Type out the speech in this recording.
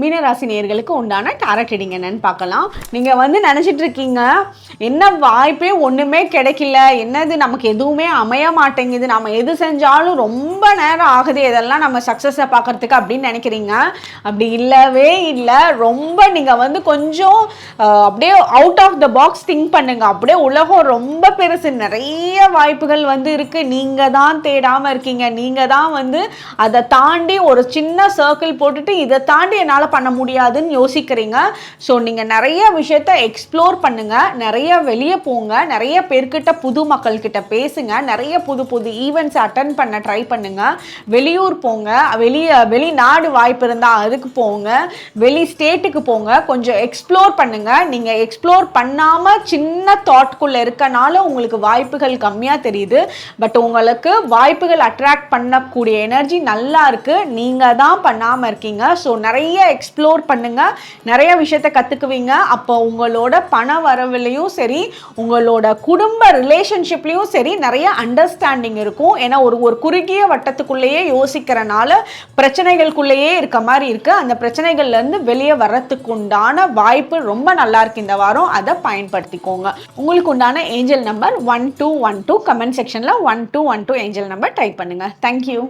மீனராசி நேர்களுக்கு உண்டான டேரட் ரீடிங் என்னன்னு பார்க்கலாம். நீங்கள் வந்து நினச்சிட்டு இருக்கீங்க என்ன வாய்ப்பே ஒன்றுமே கிடைக்கல என்னது நமக்கு எதுவுமே அமைய மாட்டேங்குது நம்ம எது செஞ்சாலும் ரொம்ப நேரம் ஆகுது இதெல்லாம் நம்ம சக்ஸஸை பார்க்கறதுக்கு அப்படின்னு நினைக்கிறீங்க. அப்படி இல்லவே இல்லை. ரொம்ப நீங்கள் வந்து கொஞ்சம் அப்படியே out of the box think பண்ணுங்கள் அப்படியே உலகம் ரொம்ப பெருசு. நிறைய வாய்ப்புகள் வந்து இருக்குது நீங்கள் தான் தேடாமல் இருக்கீங்க. நீங்கள் தான் வந்து அதை தாண்டி ஒரு சின்ன சர்க்கிள் போட்டுட்டு இதை தாண்டி என்னால் பண்ண முடியாதுன்னு யோசிக்கிறீங்க. ஸோ நீங்கள் நிறைய விஷயத்த எக்ஸ்ப்ளோர் பண்ணுங்கள் நிறைய வெளியே போங்க. நிறைய பேர்கிட்ட புது மக்கள்கிட்ட பேசுங்க. நிறைய புது புது ஈவெண்ட்ஸ் அட்டன் பண்ண ட்ரை பண்ணுங்க. வெளியூர் போங்க. வெளியே வெளிநாடு வாய்ப்பு இருந்தால் அதுக்கு போங்க. வெளி ஸ்டேட்டுக்கு போங்க. கொஞ்சம் எக்ஸ்ப்ளோர் பண்ணுங்க. நீங்கள் எக்ஸ்ப்ளோர் பண்ணாமல் சின்ன தாட்குள்ளே இருக்கனால உங்களுக்கு வாய்ப்புகள் கம்மியாக தெரியுது. பட் உங்களுக்கு வாய்ப்புகள் அட்ராக்ட் பண்ணக்கூடிய எனர்ஜி நல்லா இருக்கு. நீங்கள் தான் பண்ணாமல் இருக்கீங்க. ஸோ நிறைய எக்ஸ்ப்ளோர் பண்ணுங்க. நிறைய விஷயத்த கற்றுக்குவீங்க அப்போ உங்களோட பண வரவுலையும் சரி உங்களோட குடும்ப ரிலேஷன்ஷிப்லேயும் சரி நிறைய அண்டர்ஸ்டாண்டிங் இருக்கும். ஏன்னா ஒரு ஒரு குறுகிய வட்டத்துக்குள்ளேயே யோசிக்கிறனால பிரச்சனைகளுக்குள்ளேயே இருக்க மாதிரி இருக்கு. அந்த பிரச்சனைகள்ல இருந்து வெளியே வர்றதுக்குண்டான வாய்ப்பு ரொம்ப நல்லா இருக்கு இந்த வாரம். அதை பயன்படுத்திக்கோங்க. உங்களுக்கு உண்டான angel number one two one two comment செக்ஷனில் one two one two angel number type பண்ணுங்க. Thank you